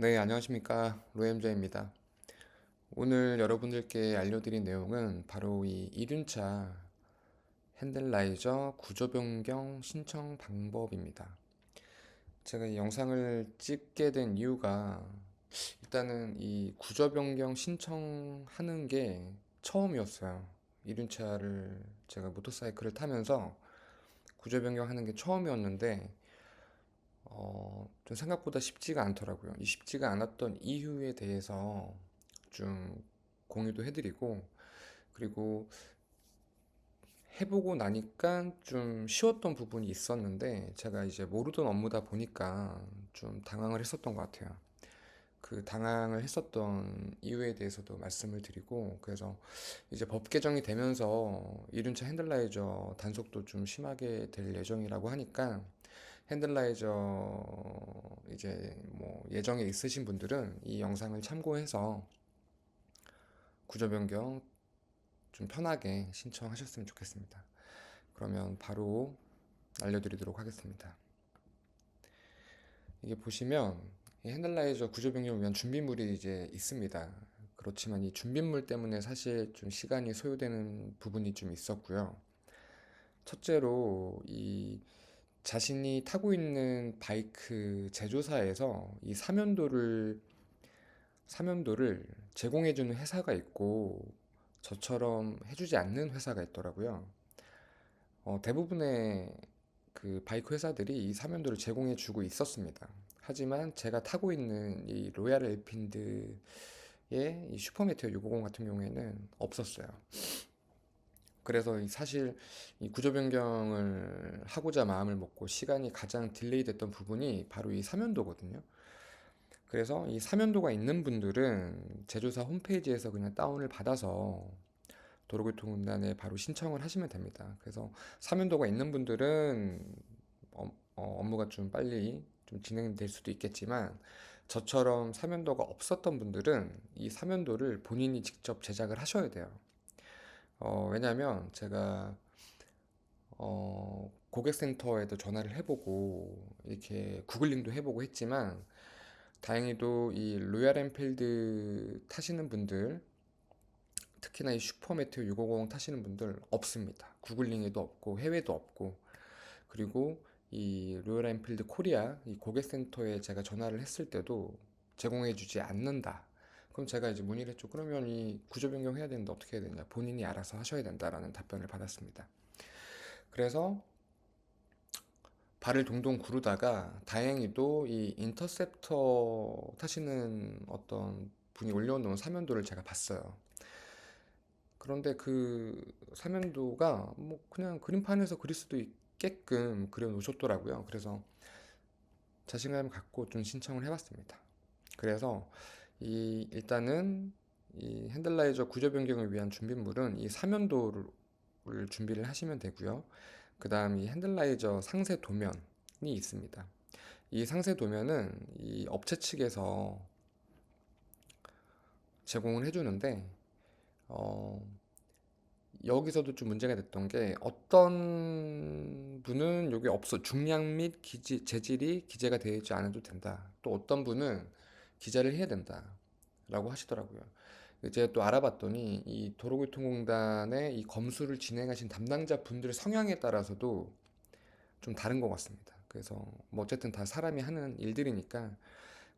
네, 안녕하십니까. 로엠저입니다. 오늘 여러분들께 알려드릴 내용은 바로 이 이륜차 핸들라이저 구조 변경 신청 방법입니다. 제가 이 영상을 찍게 된 이유가 일단은 이 구조 변경 신청하는 게 처음이었어요. 이륜차를 제가 모터사이클을 타면서 구조 변경하는 게 처음이었는데 어, 좀 생각보다 쉽지가 않더라고요. 이 쉽지가 않았던 이유에 대해서 좀 공유도 해드리고, 그리고 해보고 나니까 좀 쉬웠던 부분이 있었는데, 제가 이제 모르던 업무다 보니까 좀 당황을 했었던 것 같아요. 그 당황을 했었던 이유에 대해서도 말씀을 드리고, 그래서 이제 법 개정이 되면서 이륜차 핸들라이저 단속도 좀 심하게 될 예정이라고 하니까, 핸들라이저 이제 뭐 예정에 있으신 분들은 이 영상을 참고해서 구조 변경 좀 편하게 신청하셨으면 좋겠습니다. 그러면 바로 알려드리도록 하겠습니다. 이게 보시면 이 핸들라이저 구조 변경을 위한 준비물이 이제 있습니다. 그렇지만 이 준비물 때문에 사실 좀 시간이 소요되는 부분이 좀 있었고요. 첫째로 이 자신이 타고 있는 바이크 제조사에서 이 사면도를 사면도를 제공해주는 회사가 있고 저처럼 해주지 않는 회사가 있더라고요. 어, 대부분의 그 바이크 회사들이 이 사면도를 제공해주고 있었습니다. 하지만 제가 타고 있는 이 로얄 엘핀드의 이 슈퍼메테오 650 같은 경우에는 없었어요. 그래서 사실 이 구조 변경을 하고자 마음을 먹고 시간이 가장 딜레이 됐던 부분이 바로 이 사면도거든요. 그래서 이 사면도가 있는 분들은 제조사 홈페이지에서 그냥 다운을 받아서 도로교통공단에 바로 신청을 하시면 됩니다. 그래서 사면도가 있는 분들은 어, 어, 업무가 좀 빨리 좀 진행될 수도 있겠지만 저처럼 사면도가 없었던 분들은 이 사면도를 본인이 직접 제작을 하셔야 돼요. 어, 왜냐면 제가 어, 고객센터에도 전화를 해보고 이렇게 구글링도 해보고 했지만 다행히도 이 로얄 엔필드 타시는 분들 특히나 이 슈퍼메테오 650 타시는 분들 없습니다. 구글링에도 없고 해외도 없고 그리고 이 로얄 엔필드 코리아 이 고객센터에 제가 전화를 했을 때도 제공해주지 않는다. 그럼 제가 이제 문의를 했죠. 그러면 이 구조 변경해야 되는데 어떻게 해야 되냐? 본인이 알아서 하셔야 된다라는 답변을 받았습니다. 그래서 발을 동동 구르다가 다행히도 이 인터셉터 타시는 어떤 분이 올려놓은 사면도를 제가 봤어요. 그런데 그 사면도가 뭐 그냥 그림판에서 그릴 수도 있게끔 그려 놓으셨더라고요. 그래서 자신감을 갖고 좀 신청을 해봤습니다. 그래서 이 일단은 이 핸들라이저 구조 변경을 위한 준비물은 이 사면도를 준비를 하시면 되고요. 그 다음 이 핸들라이저 상세 도면이 있습니다. 이 상세 도면은 이 업체 측에서 제공을 해주는데 어, 여기서도 좀 문제가 됐던 게 어떤 분은 여기 없어 중량 및 기지, 재질이 기재가 되어 있지 않아도 된다. 또 어떤 분은 기자를 해야 된다라고 하시더라고요. 제가 또 알아봤더니 이 도로교통공단의 이 검수를 진행하신 담당자 분들의 성향에 따라서도 좀 다른 것 같습니다. 그래서 뭐 어쨌든 다 사람이 하는 일들이니까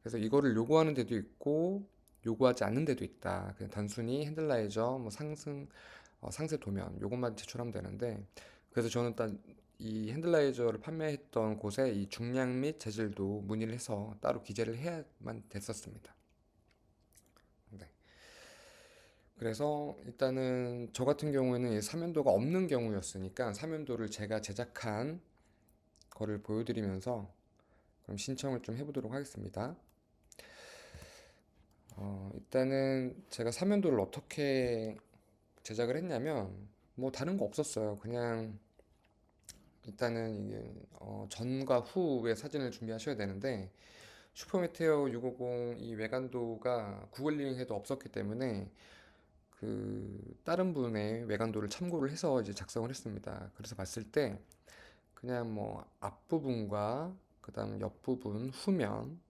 그래서 이거를 요구하는 데도 있고 요구하지 않는 데도 있다. 그냥 단순히 핸들라이저 뭐 상승 어, 상세 도면 요것만 제출하면 되는데 그래서 저는 일단 이 핸들라이저를 판매했던 곳에 이 중량 및 재질도 문의를 해서 따로 기재를 해야만 됐었습니다. 네. 그래서 일단은 저 같은 경우에는 사면도가 없는 경우였으니까 사면도를 제가 제작한 거를 보여드리면서 그럼 신청을 좀 해보도록 하겠습니다. 어, 일단은 제가 사면도를 어떻게 제작을 했냐면 뭐 다른 거 없었어요. 그냥 일단은 이게 어, 전과 후의 사진을 준비하셔야 되는데 슈퍼메테오 650 이 외관도가 구글링 해도 없었기 때문에 그 다른 분의 외관도를 참고를 해서 이제 작성을 했습니다. 그래서 봤을 때 그냥 뭐 앞부분과 그다음 옆부분, 후면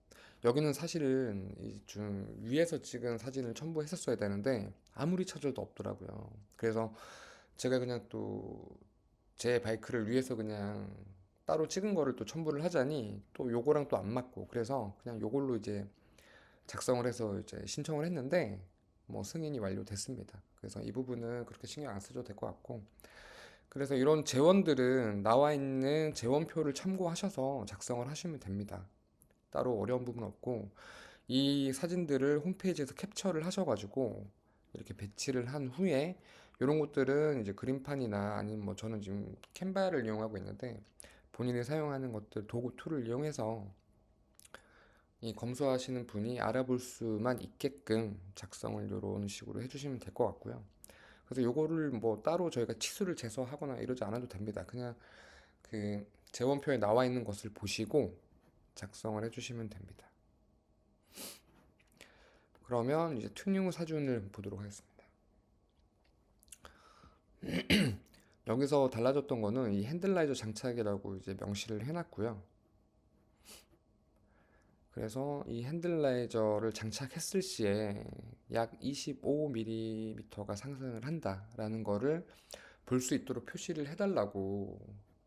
여기는 사실은 이좀 위에서 찍은 사진을 첨부했었어야 되는데 아무리 찾아도 없더라고요. 그래서 제가 그냥 또 제 바이크를 위해서 그냥 따로 찍은 거를 또 첨부를 하자니 또 요거랑 또 안 맞고 그래서 그냥 요걸로 이제 작성을 해서 이제 신청을 했는데 뭐 승인이 완료됐습니다. 그래서 이 부분은 그렇게 신경 안 쓰셔도 될 것 같고 그래서 이런 재원들은 나와 있는 재원표를 참고하셔서 작성을 하시면 됩니다. 따로 어려운 부분 없고 이 사진들을 홈페이지에서 캡처를 하셔가지고 이렇게 배치를 한 후에 이런 것들은 이제 그림판이나 아니면 뭐 저는 지금 캔바를 이용하고 있는데 본인이 사용하는 것들 도구 툴을 이용해서 이 검수하시는 분이 알아볼 수만 있게끔 작성을 이런 식으로 해주시면 될 것 같고요. 그래서 요거를 뭐 따로 저희가 치수를 재서하거나 이러지 않아도 됩니다. 그냥 그 재원표에 나와 있는 것을 보시고 작성을 해주시면 됩니다. 그러면 이제 튜닝 후 사진을 보도록 하겠습니다. 여기서 달라졌던 거는 이 핸들라이저 장착이라고 이제 명시를 해놨고요. 그래서 이 핸들라이저를 장착했을 시에 약 25mm가 상승을 한다라는 거를 볼 수 있도록 표시를 해달라고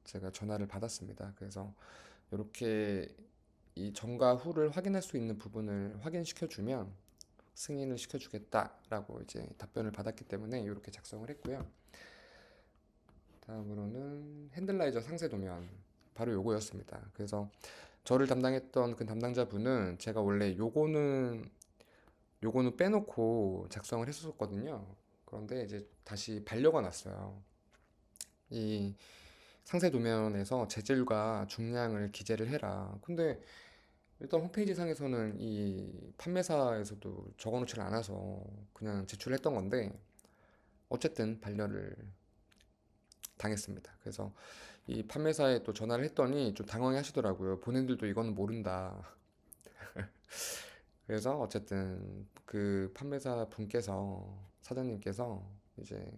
제가 전화를 받았습니다. 그래서 이렇게 이 전과 후를 확인할 수 있는 부분을 확인시켜 주면 승인을 시켜주겠다라고 이제 답변을 받았기 때문에 이렇게 작성을 했고요. 다음으로는 핸들라이저 상세 도면 바로 요거였습니다. 그래서 저를 담당했던 그 담당자분은 제가 원래 요거는 요거는 빼놓고 작성을 했었거든요. 그런데 이제 다시 반려가 났어요. 이 상세 도면에서 재질과 중량을 기재를 해라. 근데 일단 홈페이지 상에서는 이 판매사에서도 적어놓질 않아서 그냥 제출했던 건데 어쨌든 반려를 당했습니다. 그래서 이 판매사에 또 전화를 했더니 좀 당황해 하시더라고요. 본인들도 이거는 모른다. 그래서 어쨌든 그 판매사 분께서 사장님께서 이제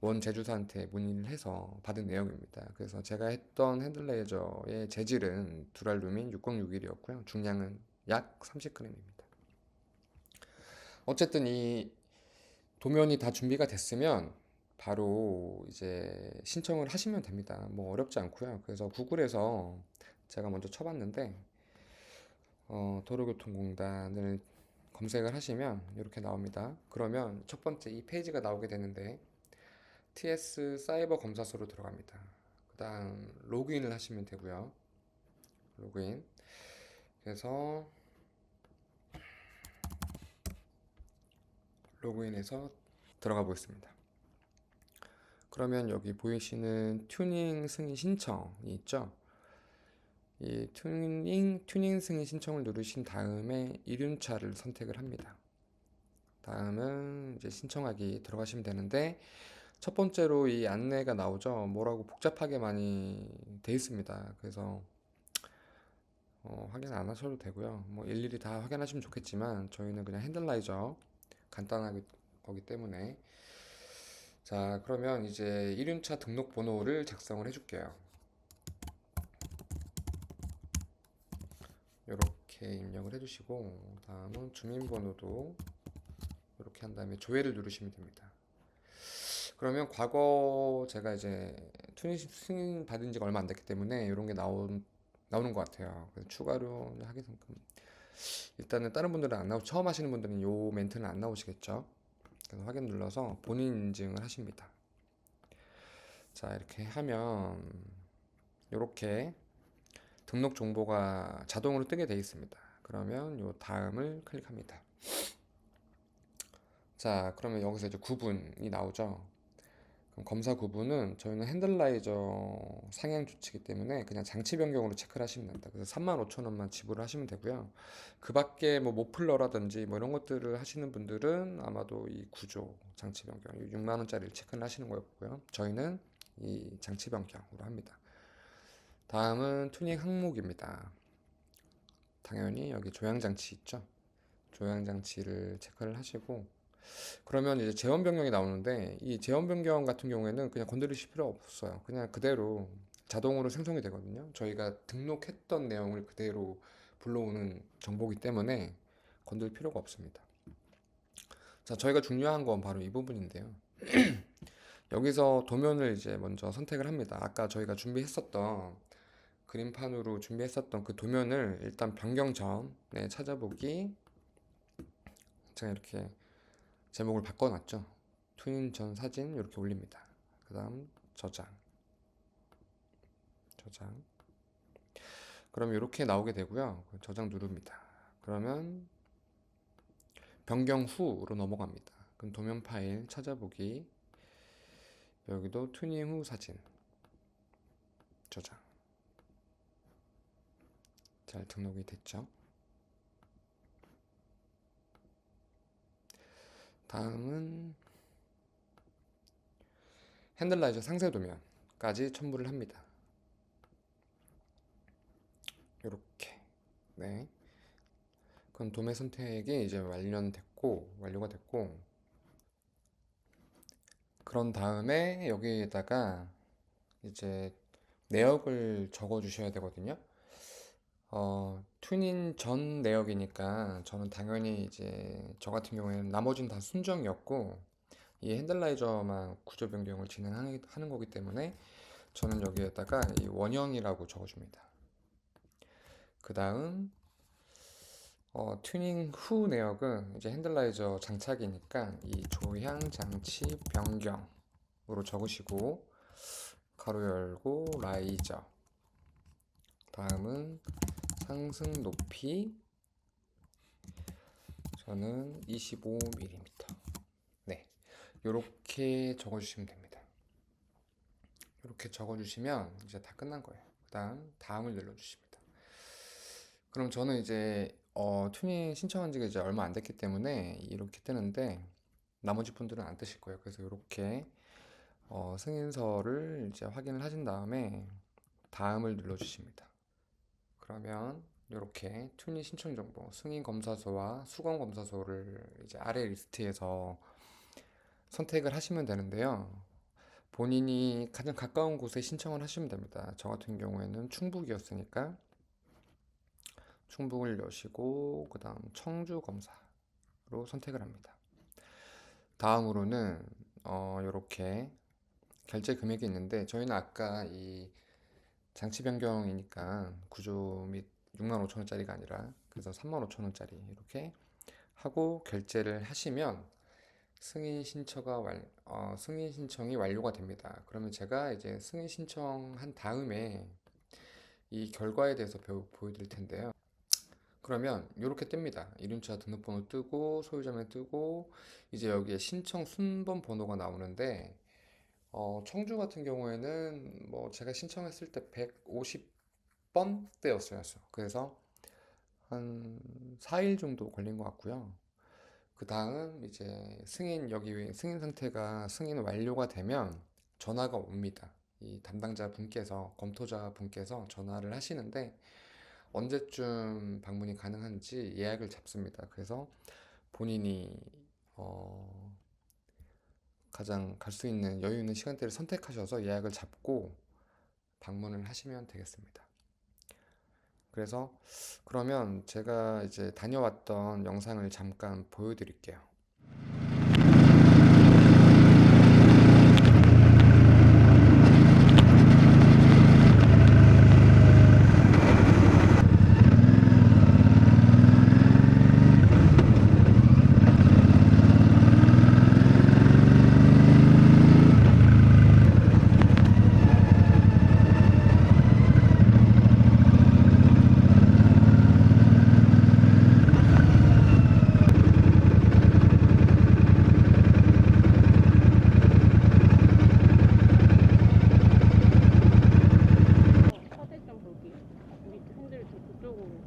원 제주사한테 문의를 해서 받은 내용입니다. 그래서 제가 했던 핸들레이저의 재질은 두랄루민 6061이었고요. 중량은 약 30g입니다. 어쨌든 이 도면이 다 준비가 됐으면 바로 이제 신청을 하시면 됩니다. 뭐 어렵지 않고요. 그래서 구글에서 제가 먼저 쳐봤는데 어, 도로교통공단을 검색을 하시면 이렇게 나옵니다. 그러면 첫 번째 이 페이지가 나오게 되는데 TS 사이버 검사소로 들어갑니다. 그 다음 로그인을 하시면 되고요. 로그인. 그래서 로그인해서 들어가 보겠습니다. 그러면 여기 보이시는 튜닝 승인 신청이 있죠. 이 튜닝, 튜닝 승인 신청을 누르신 다음에 이륜차를 선택을 합니다. 다음은 이제 신청하기 들어가시면 되는데 첫 번째로 이 안내가 나오죠. 뭐라고 복잡하게 많이 돼 있습니다. 그래서 어, 확인 안 하셔도 되고요. 뭐 일일이 다 확인하시면 좋겠지만 저희는 그냥 핸들라이저 간단하게 거기 때문에 자 그러면 이제 1륜차 등록 번호를 작성을 해줄게요. 이렇게 입력을 해주시고 다음은 주민번호도 이렇게 한 다음에 조회를 누르시면 됩니다. 그러면 과거 제가 이제 튜닝 승인 받은 지가 얼마 안 됐기 때문에 이런 게 나온 나오는 것 같아요. 그래서 추가로 하겠습니다. 일단은 다른 분들은 안 나오 처음 하시는 분들은 요 멘트는 안 나오시겠죠. 그래서 확인 눌러서 본인 인증을 하십니다. 자 이렇게 하면 이렇게 등록 정보가 자동으로 뜨게 되어 있습니다. 그러면 요 다음을 클릭합니다. 자 그러면 여기서 이제 구분이 나오죠. 검사 구분은 저희는 핸들라이저 상향 조치기 때문에 그냥 장치 변경으로 체크를 하시면 됩니다. 그래서 35,000원만 지불을 하시면 되고요. 그 밖에 뭐 모플러라든지 뭐 이런 것들을 하시는 분들은 아마도 이 구조 장치 변경 6만 원짜리를 체크를 하시는 거였고요. 저희는 이 장치 변경으로 합니다. 다음은 튜닝 항목입니다. 당연히 여기 조향 장치 있죠. 조향 장치를 체크를 하시고 그러면 이제 재원 변경이 나오는데 이 재원 변경 같은 경우에는 그냥 건드리실 필요 없어요. 그냥 그대로 자동으로 생성이 되거든요. 저희가 등록했던 내용을 그대로 불러오는 정보이기 때문에 건들 필요가 없습니다. 자, 저희가 중요한 건 바로 이 부분인데요. 여기서 도면을 이제 먼저 선택을 합니다. 아까 저희가 준비했었던 그림판으로 준비했었던 그 도면을 일단 변경 전에 찾아보기 제가 이렇게 제목을 바꿔놨죠. 투인 전 사진 이렇게 올립니다. 그 다음 저장 저장 그럼 이렇게 나오게 되고요. 저장 누릅니다. 그러면 변경 후로 넘어갑니다. 그럼 도면 파일 찾아보기 여기도 튜닝 후 사진 저장 잘 등록이 됐죠. 다음은 핸들라이저 상세 도면까지 첨부를 합니다. 이렇게 네. 그럼 도매 선택이 이제 완료됐고 완료가 됐고 그런 다음에 여기에다가 이제 내역을 적어 주셔야 되거든요. 어, 튜닝 전 내역이니까 저는 당연히 이제 저 같은 경우에는 나머지는 다 순정이었고 이 핸들라이저만 구조 변경을 진행하는 하는 거기 때문에 저는 여기에다가 이 원형이라고 적어줍니다. 그 다음 어, 튜닝 후 내역은 이제 핸들라이저 장착이니까 이 조향 장치 변경으로 적으시고 가로 열고 라이저 다음은 상승 높이 저는 25mm 네 이렇게 적어주시면 됩니다. 이렇게 적어주시면 이제 다 끝난 거예요. 그 다음 다음을 눌러주십니다. 그럼 저는 이제 어, 튜닝 신청한 지가 이제 얼마 안 됐기 때문에 이렇게 뜨는데 나머지 분들은 안 뜨실 거예요. 그래서 이렇게 어, 승인서를 이제 확인을 하신 다음에 다음을 눌러주십니다 그러면 이렇게 튜닝 신청 정보, 승인 검사소와 수검 검사소를 이제 아래 리스트에서 선택을 하시면 되는데요. 본인이 가장 가까운 곳에 신청을 하시면 됩니다. 저 같은 경우에는 충북이었으니까 충북을 여시고 그 다음 청주 검사로 선택을 합니다. 다음으로는 어, 이렇게 결제 금액이 있는데 저희는 아까 이 장치 변경이니까 구조 및 6만 5천 원짜리가 아니라 그래서 3만 5천 원짜리 이렇게 하고 결제를 하시면 승인 신청가 완, 어, 승인 신청이 완료가 됩니다. 그러면 제가 이제 승인 신청한 다음에 이 결과에 대해서 보, 보여드릴 텐데요. 그러면 이렇게 뜹니다. 이륜차 등록번호 뜨고 소유자명 뜨고 이제 여기에 신청 순번 번호가 나오는데 어, 청주 같은 경우에는 뭐 제가 신청했을 때 150번 때였어요. 그래서 한 4일 정도 걸린 것 같고요. 그 다음 이제 승인 여기 승인 상태가 승인 완료가 되면 전화가 옵니다. 이 담당자 분께서 검토자 분께서 전화를 하시는데 언제쯤 방문이 가능한지 예약을 잡습니다. 그래서 본인이 어, 가장 갈 수 있는 여유 있는 시간대를 선택하셔서 예약을 잡고 방문을 하시면 되겠습니다. 그래서 그러면 제가 이제 다녀왔던 영상을 잠깐 보여드릴게요. 사대장 볼게요. 밑에 핸들 저 그쪽으로.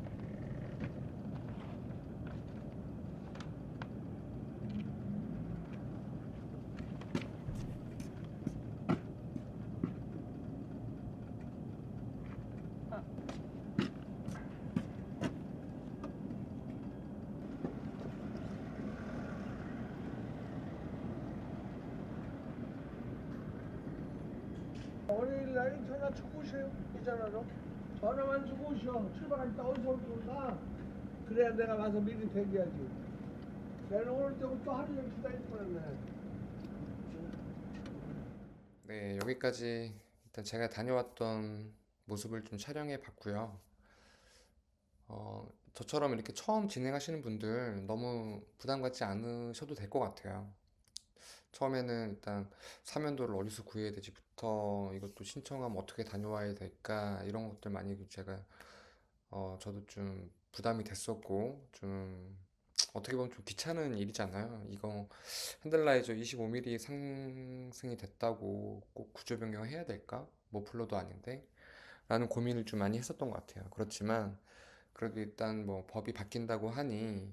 날 전화 쳐보세요. 이 전화로. 전화만 주고 오셔. 출발하니까 어디서 올까? 그래야 내가 와서 미리 대기하지. 내가 오늘 때부터 하루 종일 기다릴 뻔했네. 네, 여기까지 일단 제가 다녀왔던 모습을 좀 촬영해 봤고요. 어, 저처럼 이렇게 처음 진행하시는 분들 너무 부담 갖지 않으셔도 될 것 같아요. 처음에는 일단 사면도를 어디서 구해야 되지부터 이것도 신청하면 어떻게 다녀와야 될까 이런 것들 많이 제가 어, 저도 좀 부담이 됐었고 좀 어떻게 보면 좀 귀찮은 일이잖아요. 이거 핸들라이저 25mm 상승이 됐다고 꼭 구조 변경해야 될까? 머플러도 아닌데 라는 고민을 좀 많이 했었던 것 같아요. 그렇지만 그래도 일단 뭐 법이 바뀐다고 하니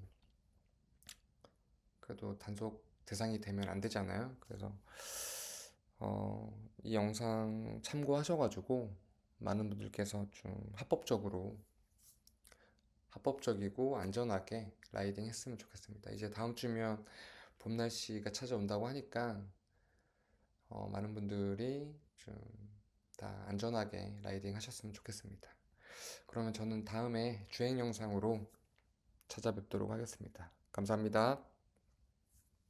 그래도 단속 대상이 되면 안 되잖아요. 그래서 어, 이 영상 참고하셔가지고 많은 분들께서 좀 합법적으로 합법적이고 안전하게 라이딩 했으면 좋겠습니다. 이제 다음 주면 봄 날씨가 찾아온다고 하니까 어, 많은 분들이 좀 다 안전하게 라이딩 하셨으면 좋겠습니다. 그러면 저는 다음에 주행 영상으로 찾아뵙도록 하겠습니다. 감사합니다.